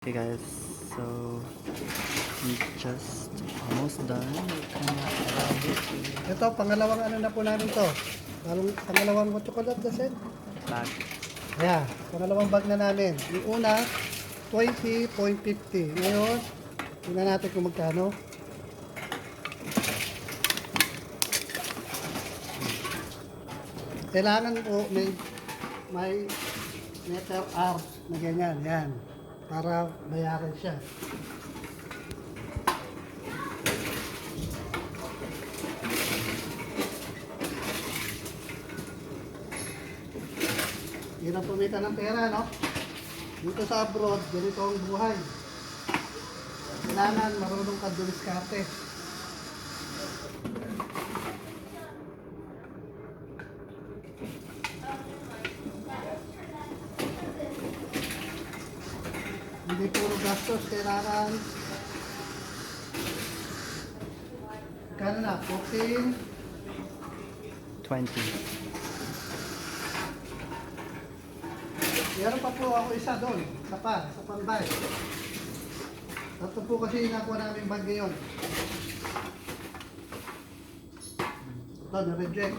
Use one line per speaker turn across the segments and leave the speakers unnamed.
Okay guys, so we just almost done.
Ito, pangalawang ano na po namin to. Palong, pangalawang what chocolate does it?
Back.
Ayan, pangalawang bag na namin. Yung una, 20.50. Ngayon, tingnan natin kung magkano. Kailangan po may may letter R na ganyan, yan. Para bayaran siya. Ang pumita ng pera, no? Dito sa abroad, ganito ang buhay. Kailangan marunong ka dumiskarte. Hindi puro gastos, kailangan Kano na? 14
20.
Meron pa po ako isa doon, sa pa, sa pambay. Tatlo po kasi nakuha namin bag ngayon. Ito, na-reject.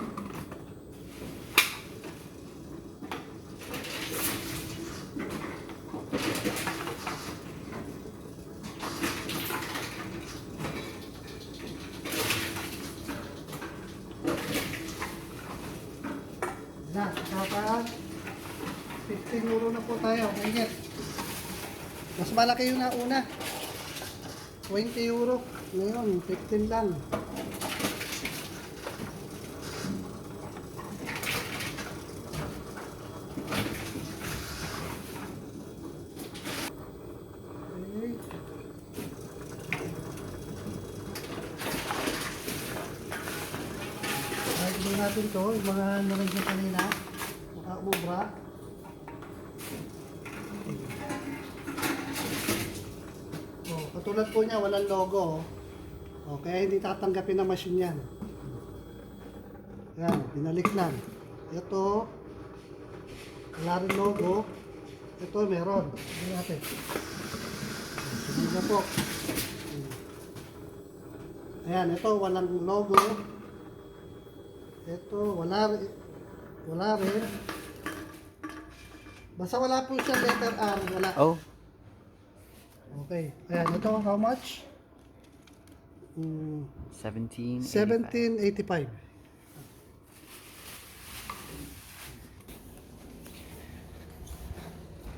Na, dapat 15 euro na po tayo, mainit. Mas malaki yung nauna. 20 euro. Ngayon, 15 lang. Natin to, yung mga nalagyan kanina, mukha katulad po niya, walang logo. Oh, kaya hindi tatanggapin ng machine yan. Yan, binalik lang. Ito, wala rin logo. Ito, meron. Tingnan natin. Sige na po. Ayan, ito, walang logo. Ito, wala rin. Wala rin. Basta wala po siya letter R, wala.
Oh,
Okay. Ayan, ito how much? Mm,
17.
1785.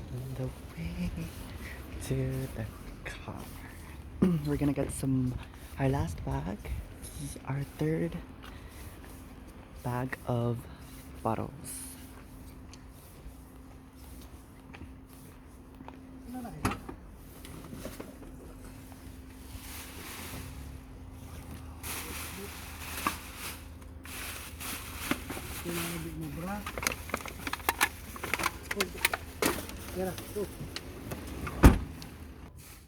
On the way to the car. We're gonna get some, our last bag. This is our third bag of bottles.
Pinabig mo bra. Na. Oh.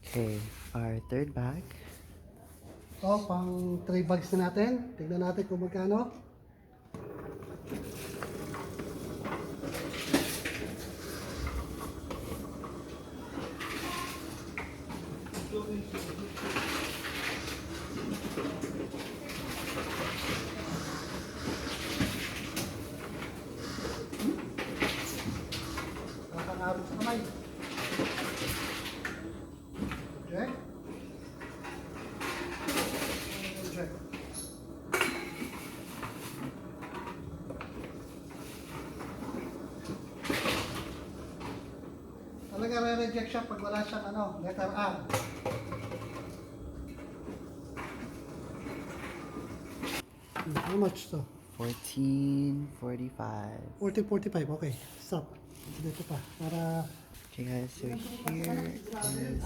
Okay, our third bag.
Oh, pang 3 bags na natin. Tignan natin kung magkano. Kakangarap sa kamay. Okay? Check. Talaga re-reject siya pag wala siyang ano, letter R. How much to?
14.45.
40-45, okay. Stop. Dito pa. Para...
Okay guys, so here is